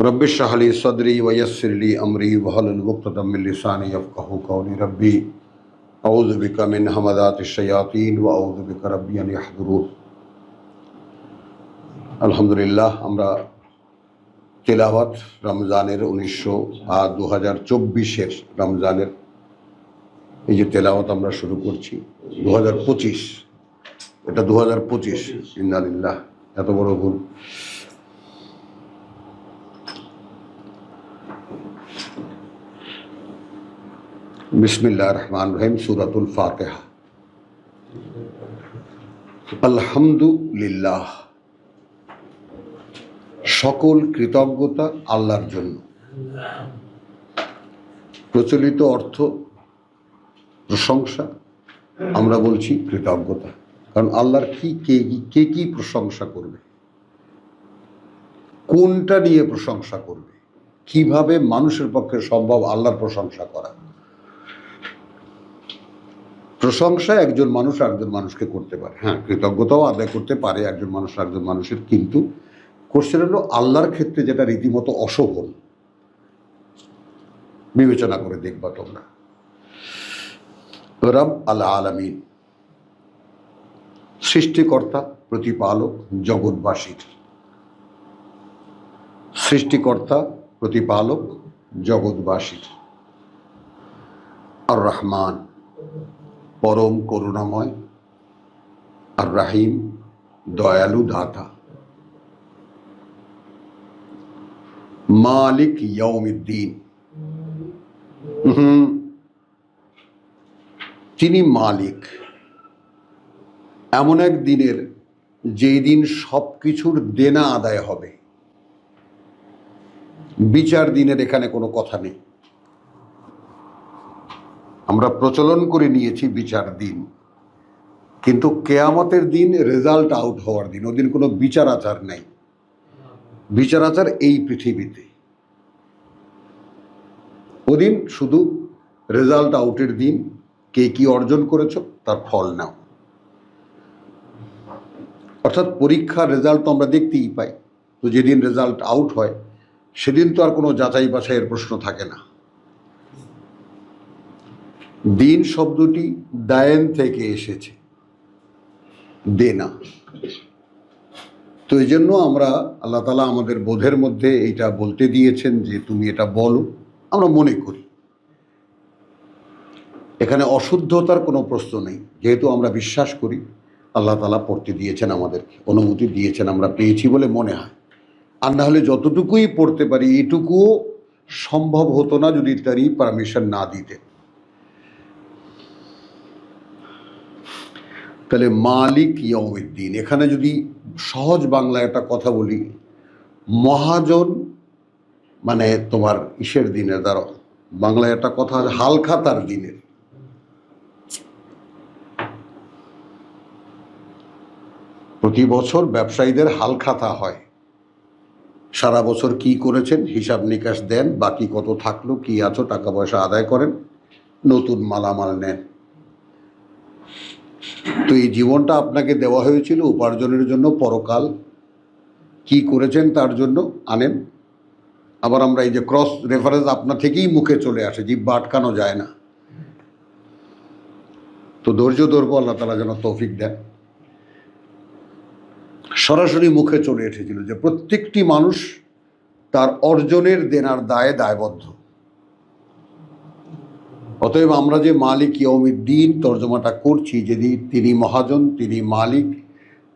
رب اشرح لي صدري ويسر لي امري واحلل عقدة من لساني يفقهوا قولي ربي اعوذ بك من همزات الشياطين واعوذ بك ربي ان يحضرون আলহামদুলিল্লাহ আমরা তেলাওয়াত রমজানের উনিশশো দু হাজার চব্বিশের রমজানের এই যে তেলাওয়াত আমরা শুরু করছি দু হাজার পঁচিশ এটা দু হাজার পঁচিশ ইন্দালিল্লাহ এত বড় ভুল বিসমিল্লাহ রহমান রহিম, সুরাতুল ফাতেহা। আলহামদুলিল্লাহ। সকল কৃতজ্ঞতা আল্লাহর জন্য। প্রচলিত অর্থ প্রশংসা, আমরা বলছি কৃতজ্ঞতা। কারণ আল্লাহর কে, কি- কে কি প্রশংসা করবে? কোনটা নিয়ে প্রশংসা করবে? কীভাবে মানুষের পক্ষে সম্ভব আল্লাহর প্রশংসা করা? প্রশংসা একজন মানুষ আরেকজন মানুষকে করতে পারে। হ্যাঁ কৃতজ্ঞতাও আদায় করতে পারে একজন মানুষ আরেকজন মানুষের, কিন্তু কোশ্চেন হলো আল্লাহর ক্ষেত্রে যেটা রীতিমতো অশোভন, বিবেচনা করে দেখবা তোমরা। রব আল্লাহ আলমিন সৃষ্টিকর্তা, প্রতিপালক, জগৎবাসীর। সৃষ্টিকর্তা, প্রতিপালক, জগৎবাসীর। আর রহমান পরম করুণাময় আর রাহিম দয়ালু দাতা। মালিক ইয়ৌমিদ্দিন তিনি মালিক। এমন এক দিনের যেই দিন সব কিছুর দেনা আদায় হবে। বিচার দিনের এখানে কোনো কথা নেই। আমরা প্রচলন করে নিয়েছি বিচার দিন। কিন্তু কেয়ামতের দিন রেজাল্ট আউট হওয়ার দিন, ওদিন কোনো বিচার আচার নেই। বিচার আচার এই পৃথিবীতে। ওদিন শুধু রেজাল্ট আউটের দিন, কে কি অর্জন করেছ, তার ফল নাও। অর্থাৎ পরীক্ষার রেজাল্ট তো আমরা দেখতেই পাই। তো যেদিন রেজাল্ট আউট হয়, সেদিন তো আর কোনো যাচাই বাছাইয়ের প্রশ্ন থাকে না। দিন শব্দটি দায়েন থেকে এসেছে। দেনা তো এই জন্য আমরা আল্লাহ তালা আমাদের বোধের মধ্যে এইটা বলতে দিয়েছেন যে তুমি এটা বলো, আমরা মনে করি। এখানে অশুদ্ধতার কোনো প্রশ্ন নেই। যেহেতু আমরা বিশ্বাস করি, আল্লাহ তালা পড়তে দিয়েছেন আমাদেরকে, অনুমতি দিয়েছেন, আমরা পেয়েছি বলে মনে হয়। আর না হলে যতটুকুই পড়তে পারি, এটুকুও সম্ভব হতো না যদি তারই পারমিশন না দিতে তাহলে মালিক ইয়মিদ্দিন এখানে যদি সহজ বাংলায় একটা কথা বলি, মহাজন মানে তোমার ইসের দিনের দ্বারা বাংলায় একটা কথা হালখাতার দিনের। প্রতি বছর ব্যবসায়ীদের হালখাতা হয়। সারা বছর কি করেছেন? হিসাব নিকাশ দেন, বাকি কত থাকল, কি আছো, টাকা পয়সা আদায় করেন, নতুন মালামাল নেন। তো এই জীবনটা আপনাকে দেওয়া হয়েছিল উপার্জনের জন্য পরকাল। কি করেছেন তার জন্য? আনেন। আবার আমরা এই যে ক্রস রেফারেন্স আপনার থেকেই মুখে চলে আসে জিব্বা আটকানো যায় না। তো ধৈর্য ধরবো, আল্লাহ তালা যেন তৌফিক দেন। সরাসরি মুখে চলে এসেছিল যে প্রত্যেকটি মানুষ তার অর্জনের দেনার দায়ে দায়বদ্ধ। অতএব আমরা যে মালিক ইয়মিদ্দিন তর্জমাটা করছি, যেদিন তিনি মহাজন, তিনি মালিক,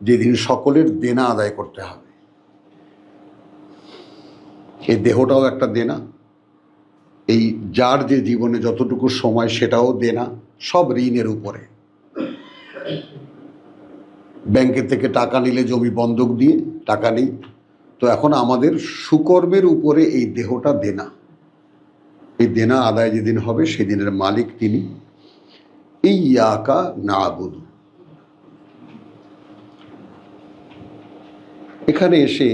যেদিন সকলের দেনা আদায় করতে হবে। এই দেহটাও একটা দেনা। এই যার যে জীবনে যতটুকু সময় সেটাও দেনা, সব ঋণের উপরে। ব্যাংকের থেকে টাকা নিলে জমি বন্ধক দিয়ে, টাকা নেই। তো এখন আমাদের সুকর্মের উপরে এই দেহটা দেনা। এই দেনা আদায় যেদিন হবে, সেদিনের মালিক তিনি। এই ইয়াকা না বুধু এখানে এসে,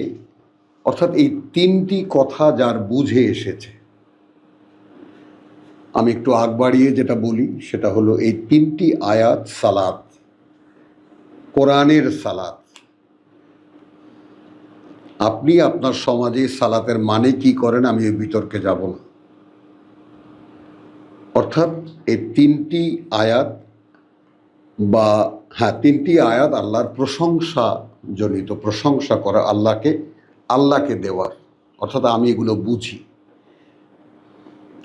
অর্থাৎ এই তিনটি কথা যার বুঝে এসেছে। আমি একটু আগ বাড়িয়ে যেটা বলি, সেটা হলো এই তিনটি আয়াত সালাত, কোরআনের সালাত। আপনি আপনার সমাজে সালাতের মানে কি করেন, আমি ওই বিতর্কে যাব না। অর্থাৎ এই তিনটি আয়াত বা হ্যাঁ তিনটি আয়াত আল্লাহর প্রশংসা জনিত প্রশংসা করা আল্লাহকে আল্লাহকে দেওয়ার। অর্থাৎ আমি এগুলো বুঝি।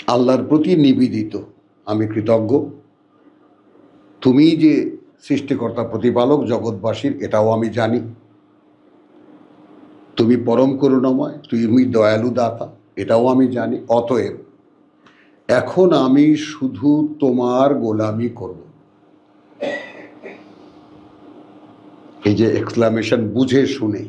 আল্লাহর প্রতি নিবেদিত, আমি কৃতজ্ঞ। তুমি যে সৃষ্টিকর্তা, প্রতিপালক জগৎবাসীর, এটাও আমি জানি। তুমি পরম করুণাময়, তুমি দয়ালু দাতা এটাও আমি জানি। অতএব এখন আমি শুধু তোমার গোলামি করব। এই যে এক্সক্লামেশন বুঝে শুনে।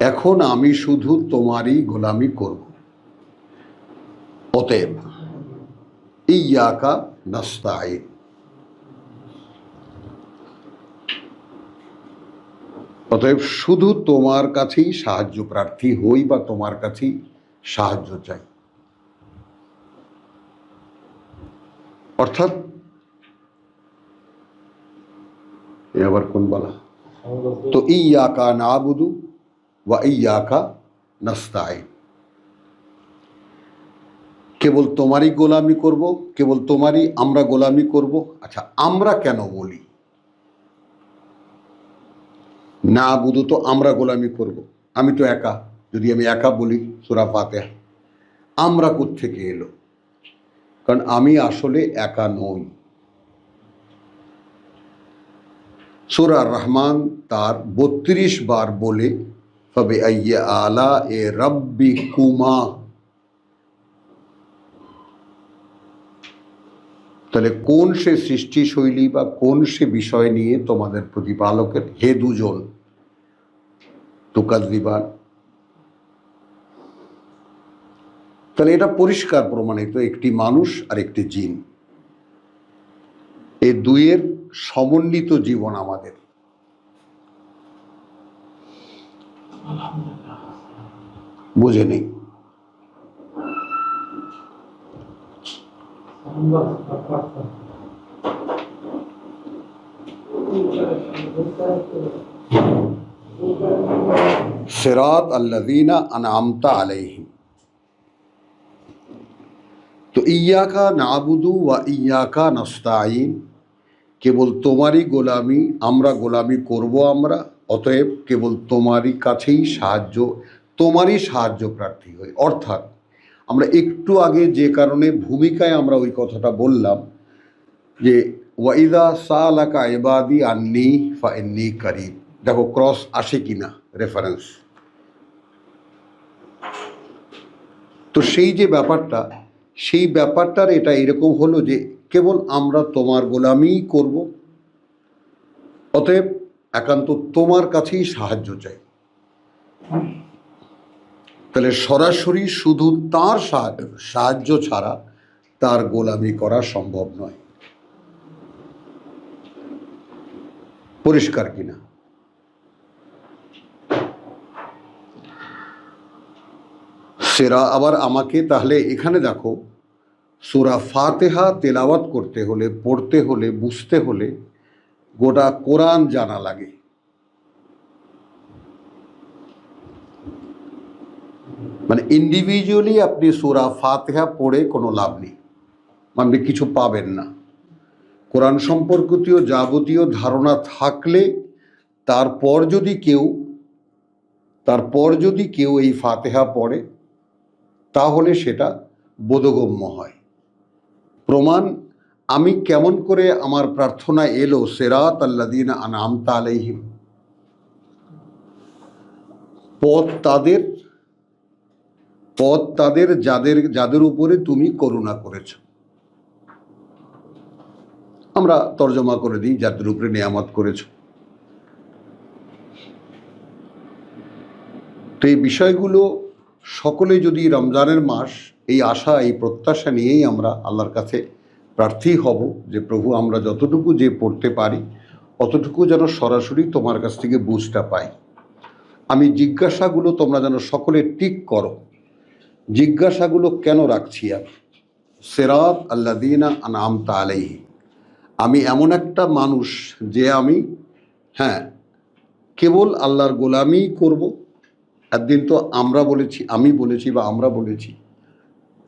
এখন আমি শুধু তোমারই গোলামি করব। অতএব ইয়াকা নাস্তাইন অতএব শুধু তোমার কাছেই সাহায্য প্রার্থী হই বা তোমার কাছেই সাহায্য চাই। অর্থাৎ, এ আবার কোন বলা? সাউন্ড বলতে তো ইয়াকা নাবুদু বা ইয়াকা নাস্তায় কেবল তোমারই গোলামি করব, কেবল তোমারই আমরা গোলামি করব। আচ্ছা আমরা কেন বলি? না বুধু তো আমরা গোলামি করব। আমি তো একা। যদি আমি একা বলি, সুরা ফাতে আমরা থেকে এলো? কারণ আমি আসলে একা নই। সুরা রহমান তার বত্রিশ বার বলে ফবে আইয়া আলা এ রব্বি কুমা তাহলে কোন সে সৃষ্টিশৈলী বা কোন সে বিষয় নিয়ে তোমাদের প্রতিপালকের হে দুজন তুকাদিবান তাহলে এটা পরিষ্কার প্রমাণিত একটি মানুষ আর একটি জিন। এই দুইয়ের সমন্বিত জীবন আমাদের। বুঝে নেই। সাউন্ড বলছে সিরাত আল্লাযীনা আনআমতা আলাইহিম। তো ইয়াকা নাবুদু ওয়া ইয়াকা নাস্তাইন কেবল তোমারই গোলামি আমরা গোলামি করব আমরা, অতএব কেবল তোমারই কাছেই সাহায্য, তোমারই সাহায্য প্রার্থী হই। অর্থাৎ আমরা একটু আগে যে কারণে ভূমিকায় আমরা ওই কথাটা বললাম যে ওয়াইদা সালাকা ইবাদি আন্নি ফা ইন্নি করিব। দেখো, ক্রস আসে কিনা? রেফারেন্স তো সেই যে ব্যাপারটা, সেই ব্যাপারটার এটা এরকম হলো যে কেবল আমরা তোমার গোলামিই করব, অতএব একান্ত তোমার কাছেই সাহায্য চাই। তাহলে সরাসরি শুধু তার সাহায্য ছাড়া তার গোলামি করা সম্ভব নয়। পরিষ্কার কিনা? সেরা, আবার আমাকে তাহলে এখানে দেখো। সুরা ফাতেহা তেলাওয়াত করতে হলে, পড়তে হলে, বুঝতে হলে গোটা কোরআন জানা লাগে। মানে ইন্ডিভিজুয়ালি আপনি সুরা ফাতেহা পড়ে কোনো লাভ নেই। মানে কিছু পাবেন না। কোরআন সম্পর্কিত যাবতীয় ধারণা থাকলে তারপর যদি কেউ, তারপর যদি কেউ এই ফাতেহা পড়ে তাহলে সেটা বোধগম্য হয়। প্রমাণ, আমি কেমন করে আমার প্রার্থনা এলো? সেরাত আল্লাদিন আনামতা আলাইহিম। পথ তাদের পথ তাদের যাদের যাদের উপরে তুমি করুণা করেছ। আমরা তর্জমা করে দিই, যাদের উপরে নিয়ামত করেছ। তো এই বিষয়গুলো সকলে যদি রমজানের মাস এই আশা, এই প্রত্যাশা নিয়েই আমরা আল্লাহর কাছে প্রার্থী হব যে প্রভু, আমরা যতটুকু যে পড়তে পারি, অতটুকু যেন সরাসরি তোমার কাছ থেকে বুঝটা পাই। আমি জিজ্ঞাসাগুলো তোমরা যেন সকলে টিক করো। জিজ্ঞাসাগুলো কেন রাখছি আমি? সেরাত আল্লাদিনা আনামতা আলাইহি। আমি এমন একটা মানুষ যে আমি হ্যাঁ কেবল আল্লাহর গোলামি করব একদিন তো আমরা বলেছি, আমি বলেছি বা আমরা বলেছি।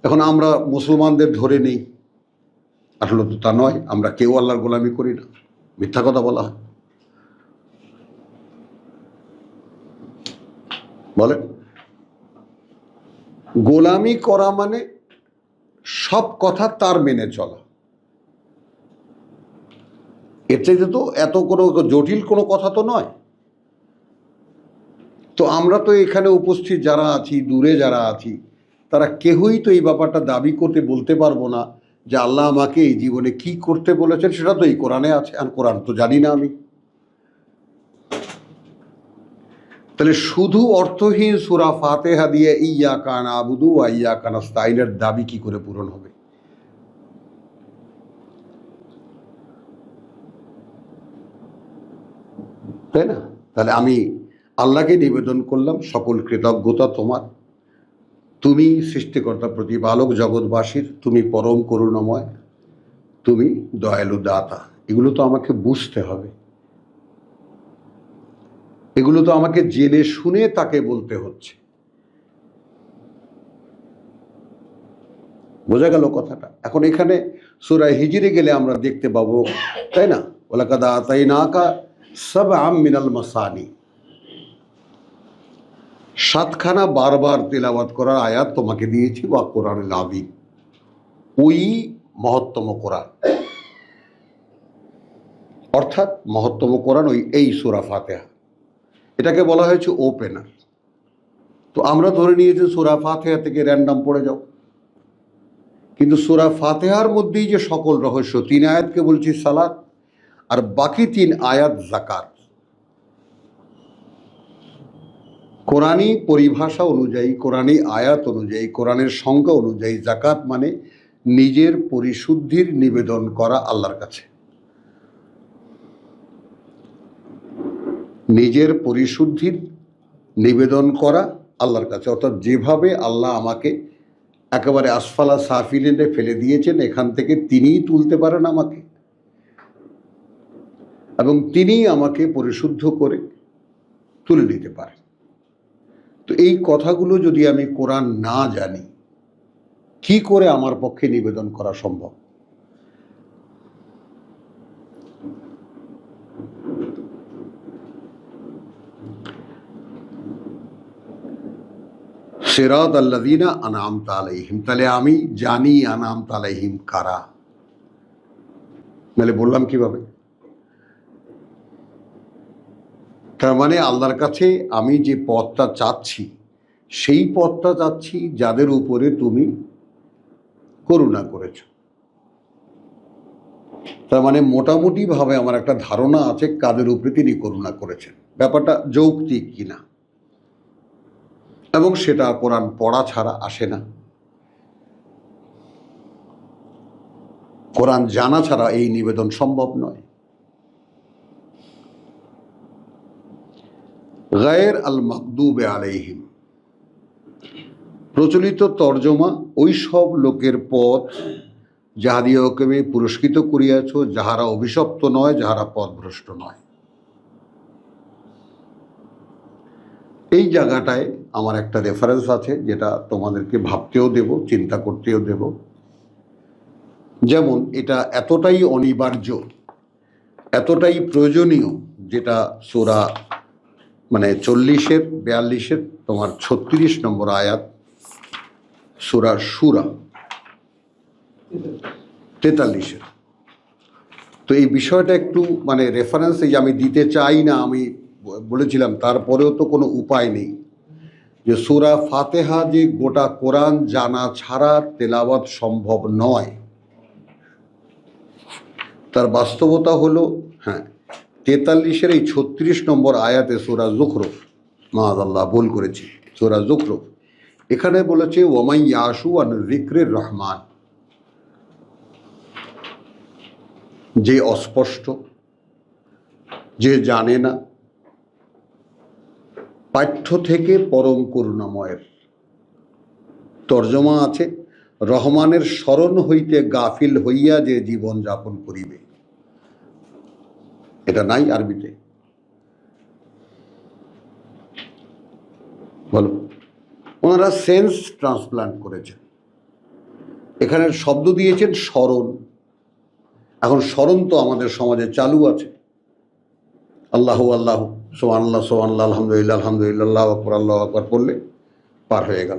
এখন আমরা মুসলমানদের ধরে নেই। আসলে তো তা নয়, আমরা কেউ আল্লাহর গোলামি করি না। মিথ্যা কথা বলা হয়। বলেন। গোলামি করা মানে সব কথা তার মেনে চলা। এর চাইতে তো এত কোনো জটিল কোনো কথা তো নয়। তো আমরা তো এখানে উপস্থিত যারা আছি, দূরে যারা আছি, তারা কেউই তো এই ব্যাপারটা দাবি করতে বলতে পারব না যে আল্লাহ আমাকে এই জীবনে কি করতে বলেছেন, সেটা তো এই কোরআনে আছে, আর কোরআন তো জানি না আমি। তাহলে শুধু অর্থহীন সুরা ফাতেহা দিয়ে ইয়া কান আবুদু আর ইয়া কানাস্তাইনের দাবি কি করে পূরণ হবে? তাই না? তাহলে আমি আল্লাহকে নিবেদন করলাম, সকল কৃতজ্ঞতা তোমার। তুমি সৃষ্টিকর্তা, প্রতিপালক, জগৎবাসীর, তুমি পরম করুণাময়, তুমি দয়ালু দাতা। এগুলো তো আমাকে বুঝতে হবে। এগুলো তো আমাকে জেনে শুনে তাকে বলতে হচ্ছে। বোঝা গেল কথাটা। এখন এখানে সুরায় হিজিরে গেলে আমরা দেখতে পাবো, তাই না? ওলাকাদা তাই না কা সব আম মিনাল মাসানি। সাতখানা বারবার তেলাওয়াত করার আয়াত তোমাকে দিয়েছি বা কোরআন আদিম ওই মহত্তম কোরআন। অর্থাৎ মহত্তম কোরআন ওই এই সুরা ফাতেহা। এটাকে বলা হয়েছে ওপেনার তো আমরা ধরে নিয়েছি সুরা ফাতেহা থেকে র্যান্ডাম পড়ে যাও। কিন্তু সুরা ফাতেহার মধ্যেই যে সকল রহস্য, তিন আয়াতকে বলছি সালাত, আর বাকি তিন আয়াত জাকাত কোরআনী পরিভাষা অনুযায়ী, কোরআনই আয়াত অনুযায়ী, কোরআনের সংজ্ঞা অনুযায়ী জাকাত মানে নিজের পরিশুদ্ধির নিবেদন করা আল্লাহর কাছে। নিজের পরিশুদ্ধির নিবেদন করা আল্লাহর কাছে। অর্থাৎ যেভাবে আল্লাহ আমাকে একেবারে আসফালা সাফিলেনে ফেলে দিয়েছেন, এখান থেকে তিনিই তুলতে পারেন আমাকে। এবং তিনিই আমাকে পরিশুদ্ধ করে তুলে দিতে পারেন। তো এই কথাগুলো যদি আমি কোরআন না জানি, কি করে আমার পক্ষে নিবেদন করা সম্ভব? সেরাত আল্লাদিনা আনাম তালাইহিম তাহলে আমি জানি আনাম তালাইহিম কারা? নাহলে বললাম কীভাবে? তার মানে আল্লাহর কাছে আমি যে পথটা চাচ্ছি, সেই পথটা চাচ্ছি যাদের উপরে তুমি করুণা করেছ। তার মানে মোটামুটিভাবে আমার একটা ধারণা আছে কাদের উপরে তিনি করুণা করেছেন। ব্যাপারটা যৌক্তিক কিনা? এবং সেটা কোরআন পড়া ছাড়া আসে না। কোরআন জানা ছাড়া এই নিবেদন সম্ভব নয়। গায়ের আল মাকদুবে আলাইহিম। প্রচলিত তর্জমা, ওই সব লোকের পথ যাহাদিওকে পুরস্কৃত করিয়াছ, যাহারা অভিশপ্ত নয়, যাহারা পথভ্রষ্ট নয়। এই জায়গাটায় আমার একটা রেফারেন্স আছে, যেটা তোমাদেরকে ভাবতেও দেব, চিন্তা করতেও দেব। যেমন, এটা এতটাই অনিবার্য, এতটাই প্রয়োজনীয়, যেটা সোরা মানে চল্লিশের, বিয়াল্লিশের, তোমার ছত্রিশ নম্বর আয়াত, সুরা সুরা, তেতাল্লিশের। তো এই বিষয়টা একটু মানে রেফারেন্স এই যে আমি দিতে চাই না, আমি বলেছিলাম, তারপরেও তো কোনো উপায় নেই। যে সুরা ফাতেহা যে গোটা কোরআন জানা ছাড়া তেলাওয়াত সম্ভব নয়। তার বাস্তবতা হলো হ্যাঁ তেতাল্লিশের এই ছত্রিশ নম্বর আয়াতে সুরা জুখরফ মাহাদাল্লাহ ভুল করেছি, সুরা জুখরফ। এখানে বলেছে ওমাই ইয়াসু আন জিক্রের রহমান। যে অস্পষ্ট, যে জানে না, পাঠ্য থেকে পরম করুণাময়ের। তর্জমা আছে, রহমানের স্মরণ হইতে গাফিল হইয়া যে জীবন যাপন করিবে। এটা নাই আরবিতে। বলো। ওনারা সেন্স ট্রান্সপ্লান্ট করেছেন। এখানে শব্দ দিয়েছেন স্মরণ। এখন স্মরণ তো আমাদের সমাজে চালু আছে। আল্লাহ আল্লাহ সোহান আল্লাহ আলহামদুলিল্লাহ আলহামদুলিল্লাহ আকবর, আল্লাহ আকবর পড়লে পার হয়ে গেল।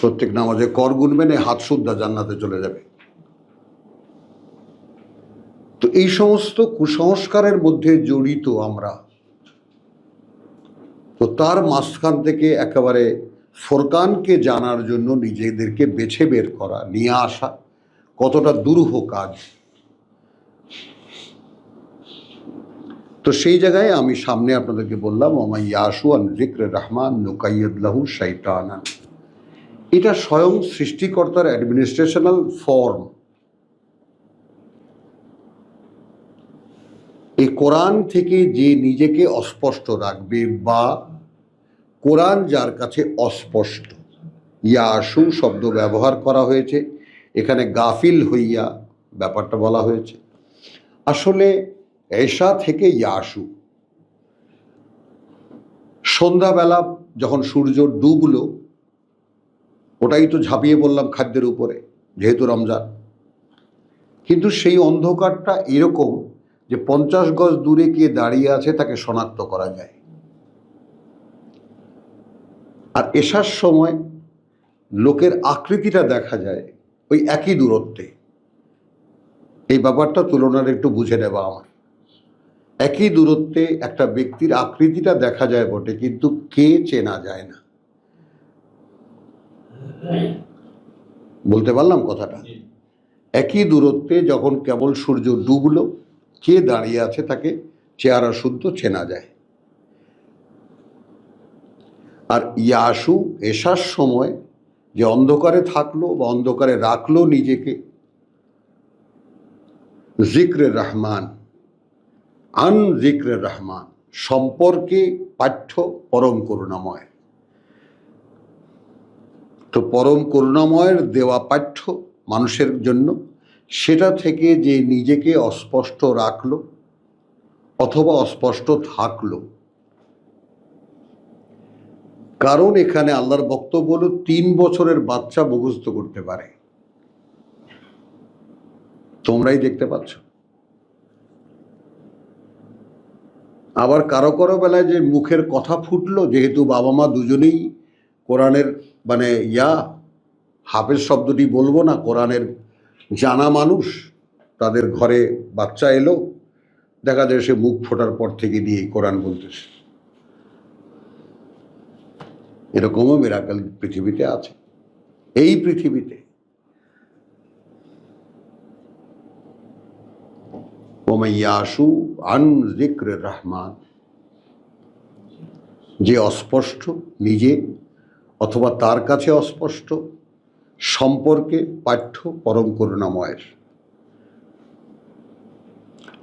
প্রত্যেক নামাজে কর গুনবেন হাত শুদ্ধা জান্নাতে চলে যাবে। তো এই সমস্ত কুসংস্কারের মধ্যে জড়িত আমরা। তো তার মাঝখান থেকে একেবারে ফোরকানকে জানার জন্য নিজেদেরকে বেছে বের করা, নিয়ে আসা, কতটা দুরূহ কাজ। তো সেই জায়গায় আমি সামনে আপনাদেরকে বললাম, ওমাই ইয়াসু আন জিক্র রহমান নুকাইয়ুল্লাহু শৈতানান এটা স্বয়ং সৃষ্টিকর্তার অ্যাডমিনিস্ট্রেশনাল ফর্ম এই কোরআন থেকে যে নিজেকে অস্পষ্ট রাখবে বা কোরআন যার কাছে অস্পষ্ট, ইয়াসু শব্দ ব্যবহার করা হয়েছে, এখানে গাফিল হইয়া ব্যাপারটা বলা হয়েছে। আসলে এশা থেকে ইয়াসু। সন্ধ্যাবেলা যখন সূর্য ডুবলো, ওটাই তো ঝাঁপিয়ে পড়লাম খাদ্যের উপরে, যেহেতু রমজান। কিন্তু সেই অন্ধকারটা এরকম যে পঞ্চাশ গজ দূরে কে দাঁড়িয়ে আছে তাকে শনাক্ত করা যায়। আর এসার সময় লোকের আকৃতিটা দেখা যায় ওই একই দূরত্বে। এই ব্যাপারটা তুলনার একটু বুঝে নেবা আমার। একই দূরত্বে একটা ব্যক্তির আকৃতিটা দেখা যায় বটে কিন্তু কে চেনা যায় না। বলতে পারলাম কথাটা? একই দূরত্বে যখন কেবল সূর্য ডুবলো কে দাঁড়িয়ে আছে তাকে চেহারা শুদ্ধ চেনা যায়। আর ইয়াসু এসার সময় যে অন্ধকারে থাকল বা অন্ধকারে রাখল নিজেকে, জিক্রে রহমান, আন জিক্রে রহমান, সম্পর্কে পাঠ্য পরম করুণাময়। তো পরম করুণাময়ের দেওয়া পাঠ্য মানুষের জন্য সেটা থেকে যে নিজেকে অস্পষ্ট রাখল অথবা অস্পষ্ট থাকল। কারণ এখানে আল্লাহর বক্তব্য হলো তিন বছরের বাচ্চা মুখস্থ করতে পারে। তোমরাই দেখতে পাচ্ছ। আবার কারও কারও বেলায় যে মুখের কথা ফুটলো, যেহেতু বাবা মা দুজনেই কোরআনের মানে ইয়া, হাফেজ শব্দটি বলব না, কোরআনের জানা মানুষ, তাদের ঘরে বাচ্চা এলো, দেখা যায় সে মুখ ফোটার পর থেকে দিয়ে কোরআন বলতেছে। এরকমও মেরাকাল পৃথিবীতে আছে। এই পৃথিবীতে ওমাইয়াসু আন জিক্র রহমান, যে অস্পষ্ট নিজে অথবা তার কাছে অস্পষ্ট সম্পর্কে পাঠ্য পরম করুণাময়ের।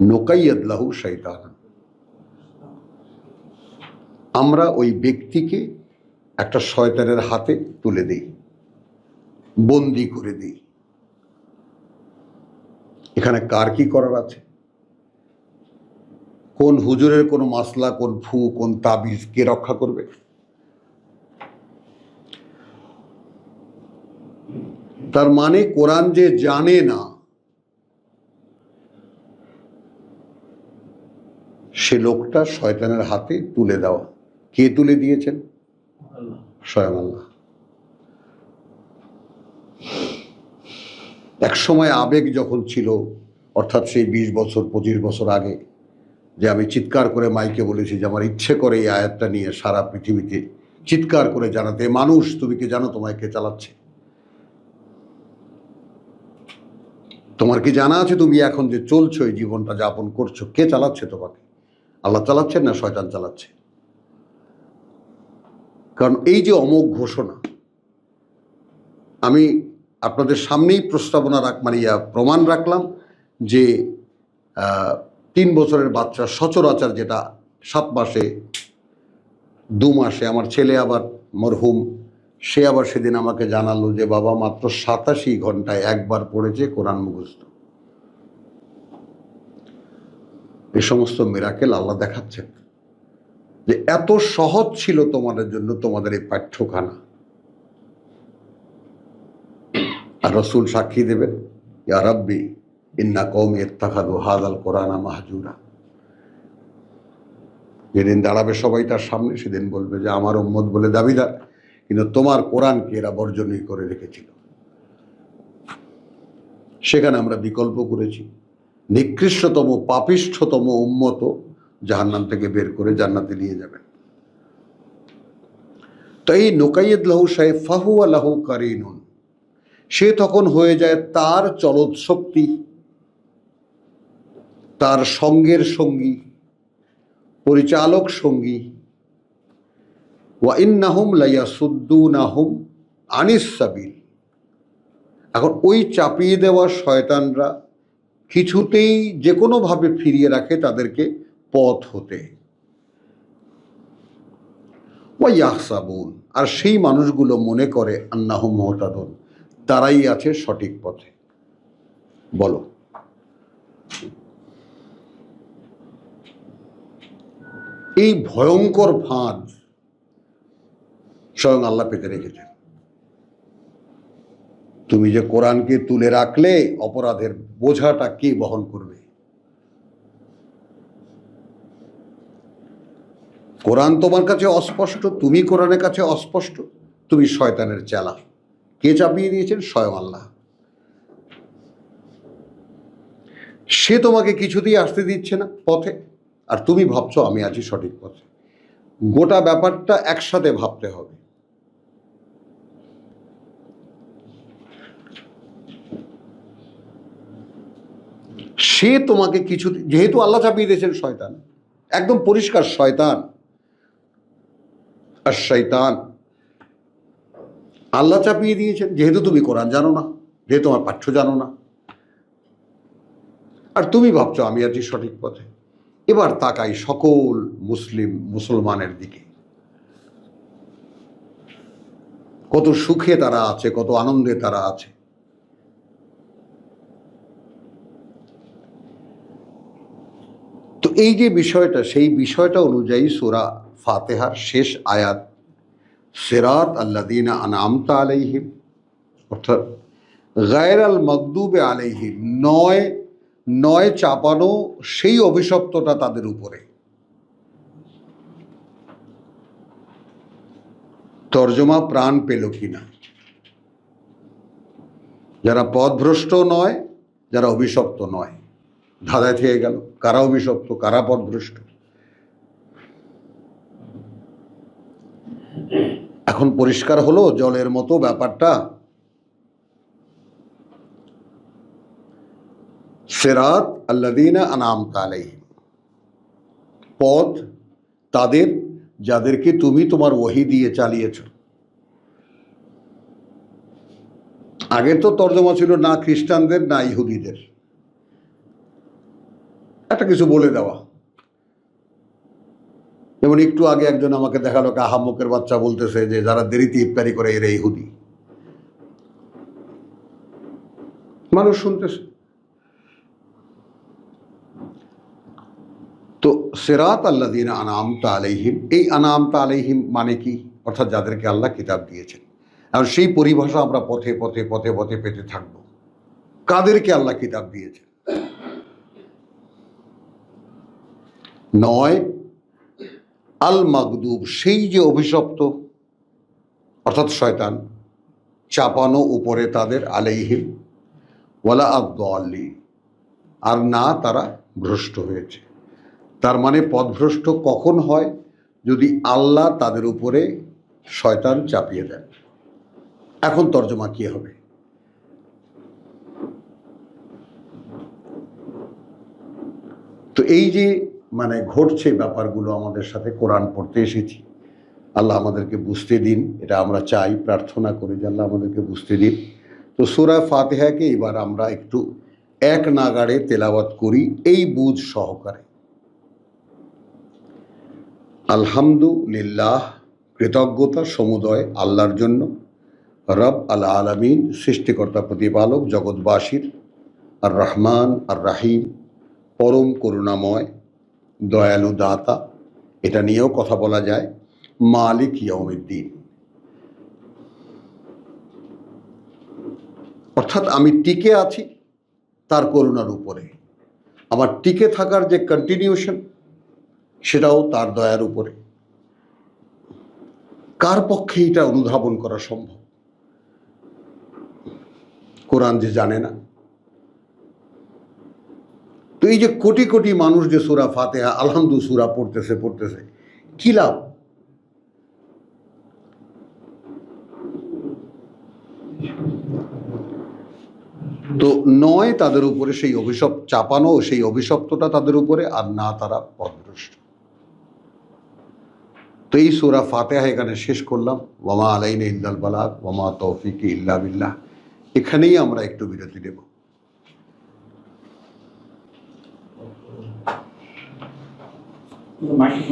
নোকাইয়াদলাহু শৈতান আমরা ওই ব্যক্তিকে একটা শয়তানের হাতে তুলে দিই, বন্দি করে দিই। এখানে কার কি করার আছে? কোন হুজুরের কোন মাসলা, কোন ফু, কোন তাবিজ কে রক্ষা করবে? তার মানে কোরআন যে জানে না সে লোকটা শয়তানের হাতে তুলে দেওয়া। কে তুলে দিয়েছেন? স্বয়ং আল্লাহ। এক সময় আবেগ যখন ছিল অর্থাৎ সেই বিশ বছর পঁচিশ বছর আগে যে আমি চিৎকার করে মাইকে বলেছি যে আমার ইচ্ছে করে এই আয়াতটা নিয়ে সারা পৃথিবীতে চিৎকার করে জানাতে মানুষ তুমি কি জানো তোমায় কে চালাচ্ছে? তোমার কি জানা আছে তুমি এখন যে চলছো এই জীবনটা যাপন করছ? কে চালাচ্ছে তোমাকে? আল্লাহ চালাচ্ছেন না শয়তান চালাচ্ছে? কারণ এই যে অমোঘ ঘোষণা, আমি আপনাদের সামনেই প্রস্তাবনা রাখ মানে ইয়া প্রমাণ রাখলাম যে তিন বছরের বাচ্চা সচরাচর যেটা সাত মাসে, দু মাসে, আমার ছেলে আবার মরহুম সে আবার সেদিন আমাকে জানালো যে বাবা মাত্র সাতাশি ঘন্টায় একবার পড়েছে কোরআন মুখস্থ। এ সমস্ত মেরাকেল আল্লাহ দেখাচ্ছেন যে এত সহজ ছিল তোমাদের জন্য তোমাদের এই পাঠ্যখানা। আর রসুল সাক্ষী দেবেন, ইয়া রব্বি, ইন্না কৌমি ইত্তাখাদু হাদাল কোরআনা মাহজুরা। যেদিন দাঁড়াবে সবাই তার সামনে, সেদিন বলবে যে, আমার উম্মত বলে দাবিদার। কিন্তু তোমার কোরআনকে এরা বর্জনই করে রেখেছিল। সেখানে আমরা বিকল্প করেছি। নিকৃষ্টতম, পাপিষ্ঠতম উন্মত জাহান্নাম থেকে বের করে জান্নাতে নিয়ে যাবেন। তো এই নোকাইদ লাহু সাহেব ফাহু আলাহু কারিনুন। সে তখন হয়ে যায় তার চলৎ শক্তি, তার সঙ্গের সঙ্গী, পরিচালক সঙ্গী ওয়া ইন্নাহুম লাইয়াসুদ্দুনাহুম আনিস সাবিল। এখন ওই চাপিয়ে দেওয়া শয়তানরা কিছুতেই যে কোনোভাবে ফিরিয়ে রাখে তাদেরকে পথ হতে। ওয়া আর সেই মানুষগুলো মনে করে আন্নাহুম মহতাদুন, তারাই আছে সঠিক পথে। বলো। এই ভয়ঙ্কর ফাঁদ স্বয়ং আল্লাহ পেতে রেখেছেন। তুমি যে কোরআনকে তুলে রাখলে অপরাধের বোঝাটা কে বহন করবে? কোরআন তোমার কাছে অস্পষ্ট, তুমি কোরআনের কাছে অস্পষ্ট, তুমি শয়তানের চেলা। কে চাপিয়ে দিয়েছেন? স্বয়ং আল্লাহ। সে তোমাকে কিছুতেই আসতে দিচ্ছে না পথে। আর তুমি ভাবছ, আমি আছি সঠিক পথে। গোটা ব্যাপারটা একসাথে ভাবতে হবে। সে তোমাকে কিছু, যেহেতু আল্লাহ চাপিয়ে দিয়েছেন শয়তান, একদম পরিষ্কার শয়তান, আর শয়তান আল্লাহ চাপিয়ে দিয়েছেন, যেহেতু তুমি কোরআন জানো না, যেহেতু আমার পাঠ্য জানো না। আর তুমি ভাবছ আমি আছি সঠিক পথে। এবার তাকাই সকল মুসলিম, মুসলমানের দিকে। কত সুখে তারা আছে, কত আনন্দে তারা আছে। তো এই যে বিষয়টা, সেই বিষয়টা অনুযায়ী সোরা ফাতেহার শেষ আয়াত, সেরাত আল্লাদিনা আনামতা আলাইহিম, অর্থাৎ গায়ের আল মকদুবে আলাইহিম, নয় নয় চাপানো সেই অভিশপ্তটা তাদের উপরে। তর্জমা প্রাণ পেল কিনা? যারা পথভ্রষ্ট নয়, যারা অভিশপ্ত নয়। ধাঁধায় থেকে গেল। কারা অভিশপ্ত, কারা পথভ্রষ্ট এখন পরিষ্কার হলো, জলের মতো ব্যাপারটা। সেরাত আল্লাদিনা আনাম তালাই পথ তাদের, যাদেরকে তুমি তোমার ওহি দিয়ে চালিয়েছ। আগে তো তর্জমা ছিল না খ্রিস্টানদের, না ইহুদিদের। একটা কিছু বলে দেওয়া। যেমন একটু আগে একজন আমাকে দেখাল আহাম্মকের বাচ্চা বলতেছে যে, যারা দেরিতে ইফতারি করে, এরা ইহুদি। মানুষ শুনতেছে। তো সেরাত আল্লাদিন আনামতা আলাইহিম, এই আনামতা আলাইহিম মানে কি? অর্থাৎ যাদেরকে আল্লাহ কিতাব দিয়েছেন। আর সেই পরিভাষা আমরা পথে পথে পথে পথে পেতে থাকব। কাদেরকে আল্লাহ কিতাব দিয়েছেন? নয় আল মাগদুব সেই যে অভিশপ্ত, অর্থাৎ শয়তান, চাপানো উপরে তাদের আলাইহিম, ওয়ালা আব্দি আর না তারা ভ্রষ্ট হয়েছে। তার মানে পথভ্রষ্ট কখন হয়? যদি আল্লাহ তাদের উপরে শয়তান চাপিয়ে দেন। এখন তর্জমা কি হবে? তো এই যে মানে ঘটছে ব্যাপারগুলো আমাদের সাথে কোরআন পড়তে এসেছি। আল্লাহ আমাদেরকে বুঝতে দিন, এটা আমরা চাই, প্রার্থনা করি যে আল্লাহ আমাদেরকে বুঝতে দিন। তো সুরা ফাতেহাকে এবার আমরা একটু এক নাগাড়ে তেলাওয়াত করি এই বুঝ সহকারে। আলহামদুলিল্লাহ, কৃতজ্ঞতা, সমুদয়, আল্লাহর জন্য। রব আল আলমিন, সৃষ্টিকর্তা, প্রতিপালক, জগৎবাসীর। আর রহমান, আর রাহিম, পরম করুণাময়। দয়ালু দাতা, এটা নিয়েও কথা বলা যায়, মালিক ইয়ৌমিদ্দিন অর্থাৎ আমি টিকে আছি তার করুণার উপরে। আমার টিকে থাকার যে কন্টিনিউশন সেটাও তার দয়ার উপরে। কার পক্ষে এটা অনুধাবন করা সম্ভব? কোরআন যে জানে না। এই যে কোটি কোটি মানুষ যে সুরা ফাতেহা আলহামদু সুরা পড়তেছে পড়তেছে। কি লাভ? তো নয় তাদের উপরে সেই অভিশপ চাপানো, সেই অভিশপ্তটা তাদের উপরে, আর না তারা পথভ্রষ্ট। তো এই সুরা ফাতেহা এখানে শেষ করলাম। ওয়ামা আলাইন ইল্লাল বালাক ওয়ামা তৌফিক ইল্লা বিল্লাহ। এখানেই আমরা একটু বিরতি দেব tudo mais que